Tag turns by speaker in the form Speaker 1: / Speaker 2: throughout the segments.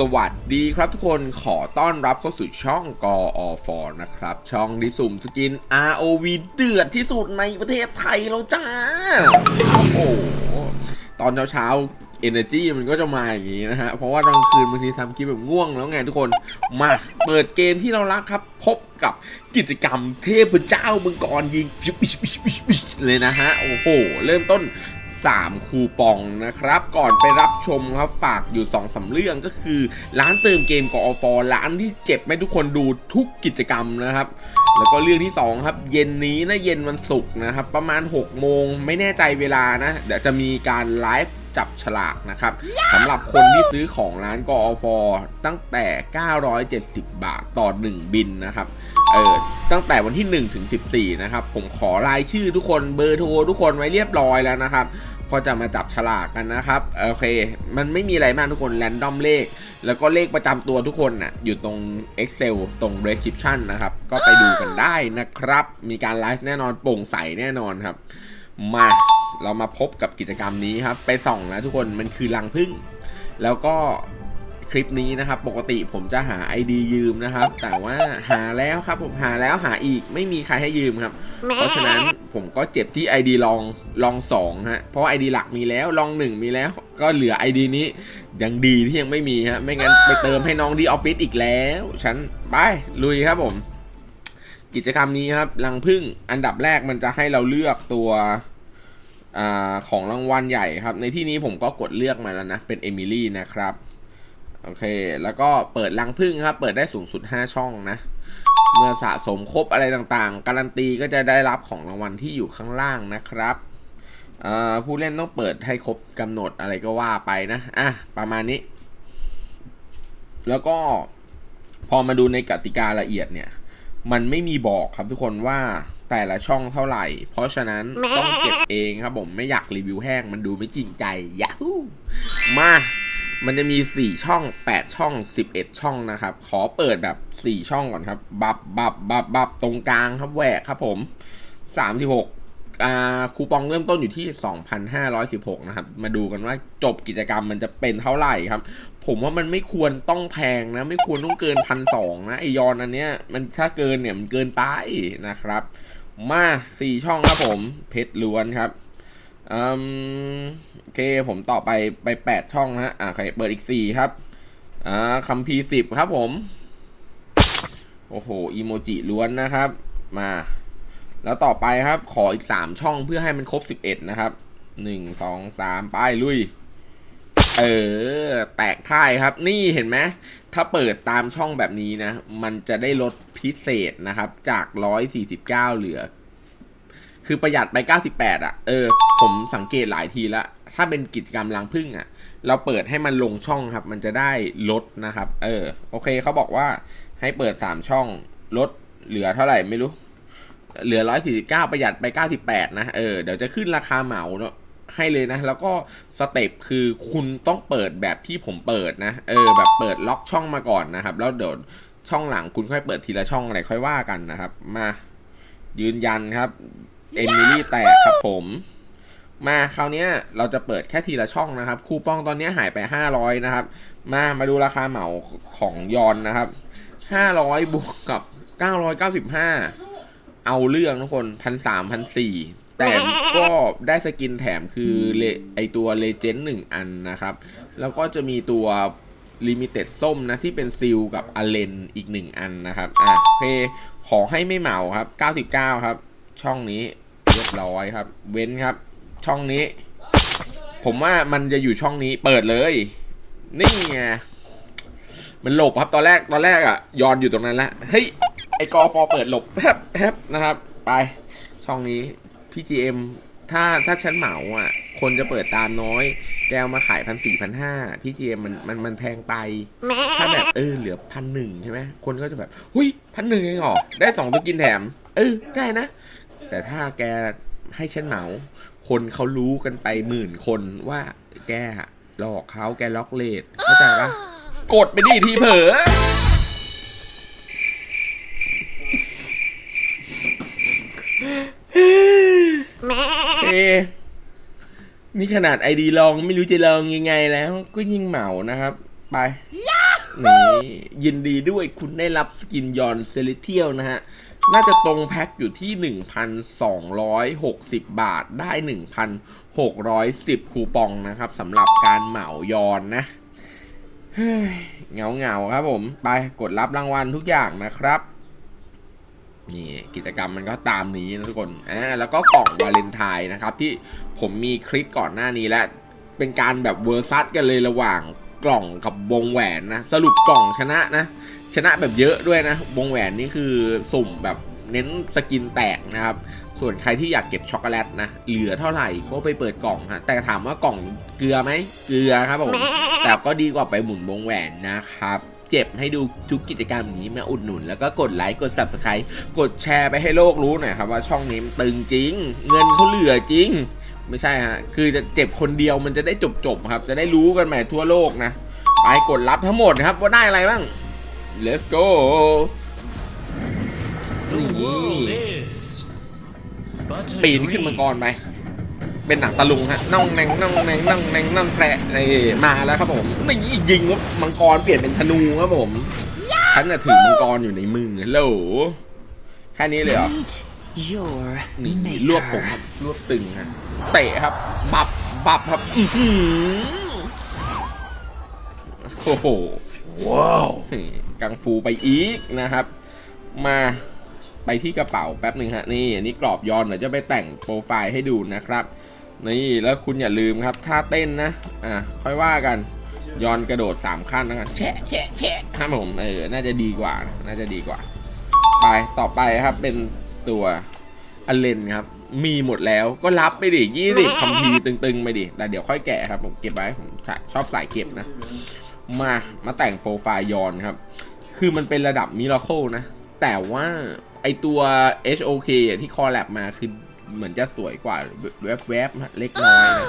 Speaker 1: สวัสดีครับทุกคนขอต้อนรับเข้าสู่ช่องกออฟนะครับ ช่องที่สุ่มสกิน ROV เดือดที่สุดในประเทศไทยแล้วจ้า โอ้โห ตอนเช้าๆ Energy มันก็จะมาอย่างนี้นะฮะ เพราะว่ากลางคืนบางทีทำคลิปแบบง่วงแล้วไงทุกคน มาเปิดเกมที่เรารักครับ พบกับกิจกรรมเทพเจ้ามังกรยิงเลยนะฮะ โอ้โห เริ่มต้น 3 คูปองนะครับ ก่อนไปรับชมครับฝากอยู่2อสาเรื่องก็คือ ร้านเติมเกมกอฟร้านที่เจ็บให้ทุกคนดูทุกกิจกรรมนะครับแล้วก็เรื่องที่ 2 ครับ เย็นนี้นะเย็นวันศุกร์นะครับ ประมาณ 6 โมงไม่แน่ใจเวลานะ เดี๋ยวจะมีการไลฟ์ จับฉลากนะครับสำหรับคนที่ซื้อของร้านกอฟตั้งแต่ 970 บาทต่อ 1 บินนะครับเออตั้งแต่วันที่ 1 ถึง 14 นะครับ ผมขอรายชื่อทุกคนเบอร์โทรทุกคนไว้เรียบร้อยแล้วนะครับก็จะมาจับฉลากกันนะครับโอเค มันไม่มีอะไรมากทุกคนแรนดอมเลข แล้วก็เลขประจำตัวทุกคนน่ะอยู่ตรง Excel ตรง description นะครับ ก็ไปดูกันได้นะครับ มีการไลฟ์แน่นอนโปร่งใสแน่นอนครับ มาเรามาพบกับกิจกรรมนี้ครับ ไปส่องนะทุกคนมันคือรังพึ่ง แล้วก็คลิปนี้นะครับ ปกติผมจะหา ID ยืมนะครับ แต่ว่าหาแล้วครับผมหาแล้วหาอีกไม่มีใครให้ยืมครับ เพราะฉะนั้นผมก็เจ็บที่ ID ลองลองสองฮะเพราะว่า ID หลักมีแล้วลองหนึ่งมีแล้ว ก็เหลือ ID นี้ยังดีที่ยังไม่มีฮะไม่งั้นไปเติมให้น้องที่ออฟฟิศอีกแล้ว ฉันไปลุยครับผม กิจกรรมนี้ครับรังพึ่งอันดับแรกมันจะให้เราเลือกตัวอของรางวัลใหญ่ครับ ในที่นี้ผมก็กดเลือกมาแล้วนะ เป็นเอมิลี่นะครับโอเค แล้วก็เปิดรังพึ่งครับ เปิดได้สูงสุด 5 ช่องนะ เมื่อสะสมครบอะไรต่างๆ การันตีก็จะได้รับของรางวัลที่อยู่ข้างล่างนะครับผู้เล่นต้องเปิดให้ครบกำหนดอะไรก็ว่าไปนะ อะ ประมาณนี้ แล้วก็พอมาดูในกติกาละเอียดเนี่ย มันไม่มีบอกครับทุกคนว่าแต่ละช่องเท่าไหร่ เพราะฉะนั้นต้องเก็บเองครับผมไม่อยากรีวิวแห้งมันดูไม่จริงใจยาฮูมามันจะมี 4 ช่อง 8 ช่อง 11 ช่องนะครับ ขอเปิดแบบ 4 ช่องก่อนครับ บับบับบับบับตรงกลางครับแหวกครับผม 36อ่าคูปองเริ่มต้นอยู่ที่ 2,516 นะครับ มาดูกันว่าจบกิจกรรมมันจะเป็นเท่าไหร่ครับ ผมว่ามันไม่ควรต้องแพงนะ ไม่ควรต้องเกินพันสองนะไอยอนอันเนี้ยมันถ้าเกินเนี่ยมันเกินไปนะครับ มาสี่ช่องครับผม เพชรล้วนครับอืมโอเคผมต่อไปไปแปดช่องนะอ่าโอเคเปิดอีกสี่ครับอ่าคัมพีสิบครับผม โอ้โหอีโมจิล้วนนะครับ มา แล้วต่อไปครับขออีกสามช่องเพื่อให้มันครบสิบเอ็ดนะครับหนึ่งสองสามไปลุย เออ แตกพ่ายครับ นี่เห็นไหมถ้าเปิดตามช่องแบบนี้นะ มันจะได้ลดพิเศษนะครับ จาก 149 เหลือ คือประหยัดไป 98 อะ เออ ผมสังเกตหลายทีแล้วถ้าเป็นกิจกรรมรังพึ่งอะ เราเปิดให้มันลงช่องครับ มันจะได้ลดนะครับ เออ โอเคเขาบอกว่าให้เปิด 3 ช่อง ลดเหลือเท่าไหร่ไม่รู้ เหลือ 149 ประหยัดไป 98 นะ เออ เดี๋ยวจะขึ้นราคาเหมาเนาะ ให้เลยนะ แล้วก็สเต็ปคือคุณต้องเปิดแบบที่ผมเปิดนะ เออ แบบเปิดล็อกช่องมาก่อนนะครับ แล้วเดี๋ยวช่องหลังคุณค่อยเปิดทีละช่องอะไรค่อยว่ากันนะครับ มา ยืนยันครับเอมิลี่แตกครับผมมาคราวเนี้ยเราจะเปิดแค่ทีละช่องนะครับ คูปองตอนนี้หายไป 500 นะครับ มามาดูราคาเหมาของยอนนะครับ 500 บวกกับ 995 เอาเรื่องทุกคนพันสามพันสี่ แต่ก็ได้สกินแถมคือเลไอตัวเลเจนด์หนึ่งอันนะครับ แล้วก็จะมีตัวลิมิเต็ดส้มนะ ที่เป็นซิลกับอเลนอีกหนึ่งอันนะครับ อะโอเค ขอให้ไม่เหมาครับ 99 ครับ ช่องนี้เรียบร้อยครับ เว้นครับ ช่องนี้ ผมว่ามันจะอยู่ช่องนี้เปิดเลย นี่ไงมันหลบครับตอนแรกตอนแรกอะยอนอยู่ตรงนั้นแล้วเฮ้ยไอกอฟอเปิดหลบแป๊บแป๊บนะครับ ไปช่องนี้ พี่จีเอ็มถ้าถ้าฉันเหมาอะ คนจะเปิดตามน้อย แกเอามาขายพันสี่พันห้าพี่จีเอ็มมันมันมันแพงไป ถ้าแบบเออเหลือพันหนึ่งใช่ไหมคนก็จะแบบ หุยพันหนึ่งเองหรอได้สองตัวกินแถม เออได้นะ แต่ถ้าแกให้ฉันเหมา คนเขารู้กันไปหมื่นคนว่าแกหลอกเขาแกล็อกเลทเข้าใจปะกดไปดิทีเผลอ เอ๊ะ นี่ขนาดไอดีลองไม่รู้จะลองยังไงแล้ว ก็ยิ่งเหมานะครับ ไปนี่ยินดีด้วยคุณได้รับสกินยอนเซเลเทียลนะฮะ น่าจะตรงแพ็คอยู่ที่ 1,260 บาทได้ 1,610 คูปองนะครับสำหรับการเหมายอนนะเฮ้ยเหงาเงาๆครับผม ไปกดรับรางวัลทุกอย่างนะครับ นี่กิจกรรมมันก็ตามนี้นะทุกคนอ่าแล้วก็กล่องวาเลนไทน์นะครับ ที่ผมมีคลิปก่อนหน้านี้แล้วเป็นการแบบเวอร์ซัสกันเลยระหว่างกล่องกับวงแหวนนะ สรุปกล่องชนะนะ ชนะแบบเยอะด้วยนะ วงแหวนนี่คือสุ่มแบบเน้นสกินแตกนะครับ ส่วนใครที่อยากเก็บช็อกโกแลตนะ เหลือเท่าไหร่ก็ไปเปิดกล่องฮะแต่ถามว่ากล่องเกลือไหมเกลือครับผมแต่ก็ดีกว่าไปหมุนวงแหวนนะครับ เจ็บให้ดูทุกกิจกรรมนี้มาอุดหนุน แล้วก็กดไลค์กด subscribe กดแชร์ไปให้โลกรู้หน่อยครับว่าช่องนี้มันตึงจริง เงินเขาเหลือจริง ไม่ใช่ฮะคือจะเจ็บคนเดียวมันจะได้จบๆครับ จะได้รู้กันใหม่ทั่วโลกนะไปกดรับทั้งหมดนะครับว่าได้อะไรบ้าง let's go
Speaker 2: The
Speaker 1: Nee.
Speaker 2: world is but a
Speaker 1: ปีนขึ้นมังก
Speaker 2: dream.
Speaker 1: รไป เป็นหนังตะลุงฮะน่องแนงน่องแนงน่องแนงน่องแปะนี่มาแล้วครับผมนี่ยิงว่ามังกรเปลี่ยนเป็นธนูครับผมฉันน่ะถือมังกรอยู่ในมือโหลแค่นี้เลยเหรอ
Speaker 3: Meet your
Speaker 1: นี่รวบผมครับรวบตึงฮะเตะครับ บับบับครับอื้อหือโอ้โห
Speaker 2: ว้าว
Speaker 1: นี่กังฟูไปอีกนะครับ มา ไปที่กระเป๋าแป๊บหนึ่งฮะนี่อันนี้กรอบย้อนเดี๋ยวจะไปแต่งโปรไฟล์ให้ดูนะครับนี่แล้วคุณอย่าลืมครับท่าเต้นนะอะค่อยว่ากันย้อนกระโดดสามขั้นนะครับแชะแชะแชะครับผมเออน่าจะดีกว่าน่าจะดีกว่า ไปต่อไปครับเป็นตัวอเลนครับ มีหมดแล้วก็รับไปดิยี่สิบคัมภีตึงๆ ไปดิ แต่เดี๋ยวค่อยแกะครับ ผมเก็บไว้ ผมชอบสายเก็บนะ มา มาแต่งโปรไฟล์ยอนครับ คือมันเป็นระดับมิราเคิลนะ แต่ว่าไอตัว HOK อะที่คอลแลบมาคือเหมือนจะสวยกว่าแวบๆฮะเล็กน้อยนะ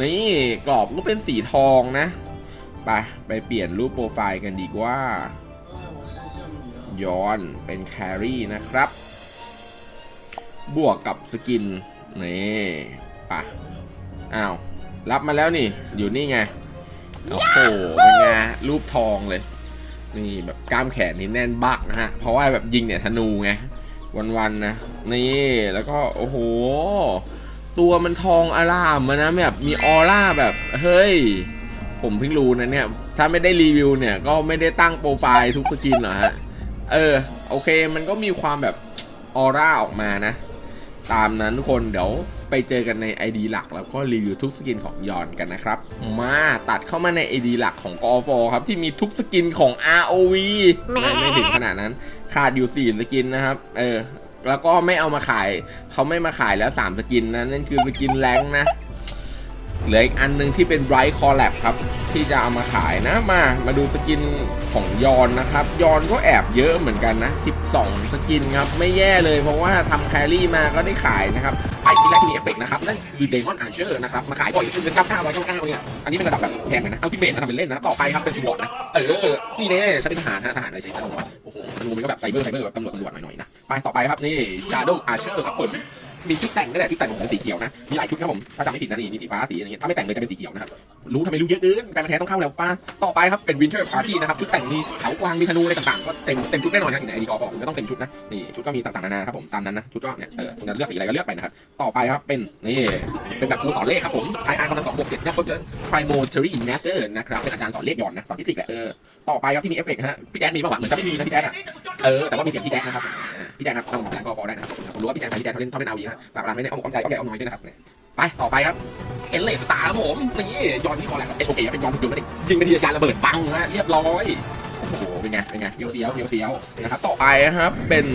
Speaker 1: นี่กรอบก็เป็นสีทองนะไปไปเปลี่ยนรูปโปรไฟล์กันดีกว่า ย้อนเป็นแครี่นะครับ บวกกับสกิน นี่ไปะอ้าว รับมาแล้วนี่ อยู่นี่ไง โอ้โหเป็นไงรูปทองเลย นี่แบบกล้ามแขนนี่แน่นบักนะฮะ เพราะว่าแบบยิงเนี่ยธนูไง วันๆนะ นี่แล้วก็โอ้โห ตัวมันทองอารามมานะแบบมีออร่าแบบเฮ้ย ผมเพิ่งรู้นะเนี่ย ถ้าไม่ได้รีวิวเนี่ย ก็ไม่ได้ตั้งโปรไฟล์ทุกสกินหรอฮะ เออ โอเคมันก็มีความแบบออร่าออกมานะ ตามนั้นทุกคนเดี๋ยว ไปเจอกันใน ID หลัก แล้วก็รีวิวทุกสกินของยอนกันนะครับ มาตัดเข้ามาใน ID หลักของกอฟครับ ที่มีทุกสกินของ ROV ไม่ไม่ถึงขนาดนั้น ขาดอยู่ 4 สกินนะครับ เออ แล้วก็ไม่เอามาขาย เขาไม่มาขายแล้ว 3 สกินนะ นั่นคือสกินแรงนะเหลืออีกอันหนึงที่เป็น Bright Collab ครับ ที่จะเอามาขายนะมา มาดูสกินของยอนนะครับ ยอนก็แอบเยอะเหมือนกันนะ 12 สกินครับ ไม่แย่เลยเพราะว่าทำแครี่มาก็ได้ขายนะครับ ไอที่แรกที่มีเอฟเฟกต์นะครับ นั่นคือเดมอนอาร์เชอร์นะครับ มาขายบ่อยขึ้นเป็นเก้าเก้าร้อยเก้าเก้าเนี่ย อันนี้เป็นระดับแบบแพงเลยนะเอาที่เบสนะทำเป็นเล่นนะ ต่อไปครับเป็นสวอตนะ เออ นี่แน่ฉันเป็นทหารนะทหารอะไรใช้ตำรวจโอ้โหธนูมันก็แบบไซเบอร์ไซเบอร์แบบตำรวจตำรวจหน่อยๆนะ ไปต่อไปครับนี่จาโดอาร์เชอร์ครับผม มีชุดแต่งก็แหละชุดแต่งผมเป็นสีเขียวนะ มีหลายชุดครับผมถ้าจำไม่ผิดนะนี่มีสีฟ้าสีอะไรเงี้ยถ้าไม่แต่งเลยจะเป็นสีเขียวนะครับรู้ทำไมรู้เยอะเกินแฟนพันธุ์แท้ต้องเข้าแล้วป้าต่อไปครับเป็นวินเทอร์พาร์ตี้นะครับชุดแต่งมีเขากวางมีธนูอะไรต่างๆก็เต็มเต็มชุดแน่นอนนะในไอดีกอบอกก็ต้องเต็มชุดนะนี่ชุดก็มีต่างๆนานาครับผมตามนั้นนะชุดก็เนี่ยเออคุณจะเลือกสีอะไรก็เลือกไปนะครับต่อไปครับเป็นนี่เป็นแบบครูสอนเลขครับผมไทอาร์กำลังสองบวกเจ็ดเนี่ยเขาจะ primary master นะครับเป็นอาจารย์สอนเลขย้อนนะสอนฟิสิกส์แหละเออต่อไปครับที่มีเอฟเฟกต์ฮะพี่แจ๊ดมีป่าวะเหมือนจะไม่มีนะพี่แจ๊ดอะเออแต่ว่ามีเสียงพี่แจ๊ดนะครับ พี่แจ๊ดนะครับต้องบอกแจ๊ดก็ฟอได้นะครับผมรู้ว่าพี่แจ๊ดใครพี่แจ๊ดเขาเล่นชอบเล่นเอาวีนะฝากร้านไว้ในอ้อมอกอ้อมใจอ้อมใหญ่อ้อมน้อยด้วยนะครับไปต่อไปครับเอ็นเลสตาครับผมนี่ยอนที่คอแลกกับเอชโอเคเป็นยอนหุ่นยนต์ไม่ได้ยิงไปทีละจานระเบิดปังนะเรียบร้อยโอ้โหเป็นไงเป็นไงเฟี้ยวเฟี้ยวเฟี้ยวเฟี้ยวนะครับต่อไปครับเป็น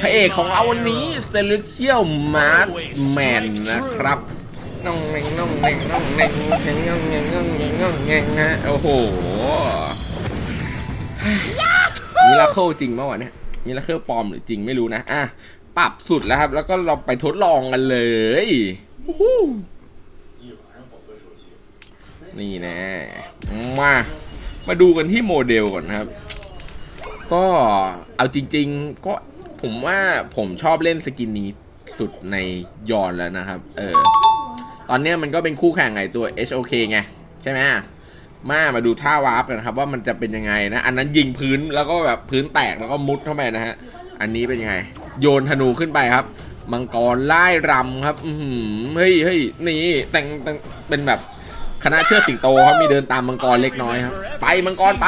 Speaker 1: พระเอกของเราวันนี้ Celestial Mark Man นะครับน้องเน่งน้องเน่งน้องเน่งเน่งน้องเน่งน้องเน่งน้องเน่งฮะโอ้โหมิราเคิลจริงเมื่อวานเนี่ย มิราเคิลปลอมหรือจริงไม่รู้นะอะปรับสุดแล้วครับ แล้วก็เราไปทดลองกันเลยนี่นะมามาดูกันที่โมเดลก่อนครับ ก็เอาจริง ๆ ก็ผมว่าผมชอบเล่นสกินนี้สุดในยอนแล้วนะครับ เออ ตอนเนี้ยมันก็เป็นคู่แข่งไงตัว HOK ไง ใช่ไหม มามาดูท่าวาร์ปกันะครับ ว่ามันจะเป็นยังไงนะ อันนั้นยิงพื้นแล้วก็แบบพื้นแตกแล้วก็มุดเข้าไปนะฮะ อันนี้เป็นยังไง โยนธนูขึ้นไปครับ มังกรไล่รำครับ อืมเฮ้ยเฮ้ยนี่แต่งแต่งเป็นแบบคณะเชือดสิงโตครับมีเดินตามมังกรเล็กน้อยครับ ไปมังกรไป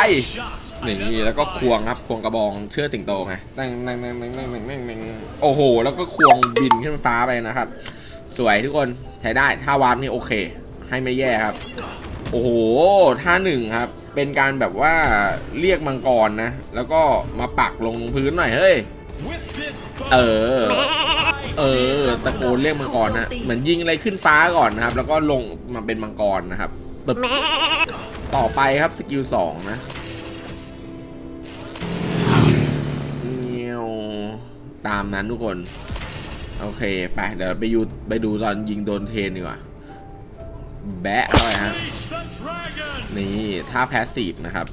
Speaker 1: นี่แล้วก็ควงครับควงกระบองเชือดสิงโตไงนั่งนั่งนั่งนั่งนั่งนั่งนั่งโอ้โห แล้วก็ควงบินขึ้นฟ้าไปนะครับ สวยทุกคนใช้ได้ถ้าวาร์ปนี่โอเค ให้ไม่แย่ครับ โอ้โหท่าหนึ่งครับ เป็นการแบบว่าเรียกมังกรนะ แล้วก็มาปักลงพื้นหน่อยเฮ้ย เออ เออ ตะโกนเรียกมังกรนะ เหมือนยิงอะไรขึ้นฟ้าก่อนนะครับ แล้วก็ลงมาเป็นมังกรนะครับตึบต่อไปครับสกิลสองนะเงี้ยวตามนั้นทุกคน โอเค ไป เดี๋ยวไปยูไปดูตอนยิงโดนเทนดีกว่า แบะเข้าไปฮะนี่ท่าแพสซีฟนะครับ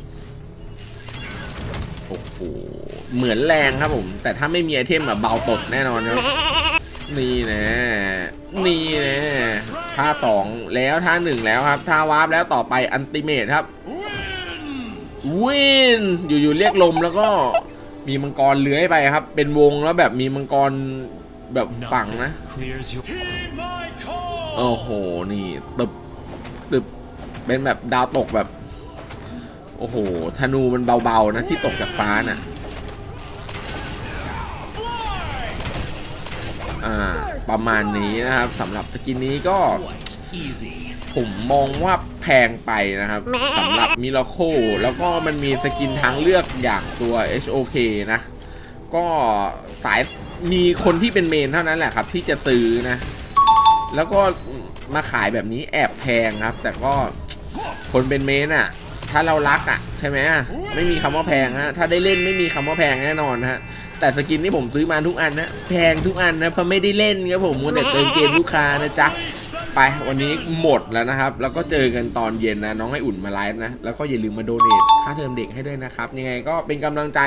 Speaker 1: โอ้โหเหมือนแรงครับผม แต่ถ้าไม่มีไอเทมแบบเบาตดแน่นอนครับนี่นะนี่นะท่าสองแล้วท่าหนึ่งแล้วครับท่าวาร์ปแล้วต่อไปอันติเมทครับวินอยู่ๆเรียกลมแล้วก็มีมังกรเลื้อยไปครับ เป็นวงแล้วแบบมีมังกรแบบฝังนะ โอ้โห นี่ตึบตึบเป็นแบบดาวตกแบบ โอ้โห ธนูมันเบาๆนะที่ตกจากฟ้าน่ะ
Speaker 2: Fly.
Speaker 1: อ่า ประมาณนี้นะครับสำหรับสกินนี้ก็
Speaker 2: Quite easy.
Speaker 1: ผมมองว่าแพงไปนะครับสำหรับมิราโคแล้วก็มันมีสกินทางเลือกอย่างตัว HOK นะ ก็สายมีคนที่เป็นเมนเท่านั้นแหละครับ ที่จะซื้อนะ แล้วก็มาขายแบบนี้แอบแพงครับ แต่ก็คนเป็นเมนอะ ถ้าเรารักอะ ใช่ไหมไม่มีคำว่าแพงฮะถ้าได้เล่นไม่มีคำว่าแพงแน่นอนฮะแต่สกินที่ผมซื้อมาทุกอันนะแพงทุกอันนะเพราะไม่ได้เล่นครับผมมัวแต่เติมเกมลูกค้านะจ๊ะ ไปวันนี้หมดแล้วนะครับ แล้วก็เจอกันตอนเย็นนะ น้องให้อุ่นมาไลฟ์นะ แล้วก็อย่าลืมมาโดเนทค่าเทอมเด็กให้ด้วยนะครับ ยังไงก็เป็นกำลังใจ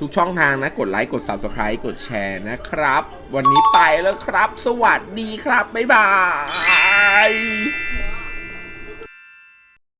Speaker 1: ทุกช่องทางนะ กดไลค์กด Subscribe กดแชร์นะครับ วันนี้ไปแล้วครับ สวัสดีครับ บ๊ายบาย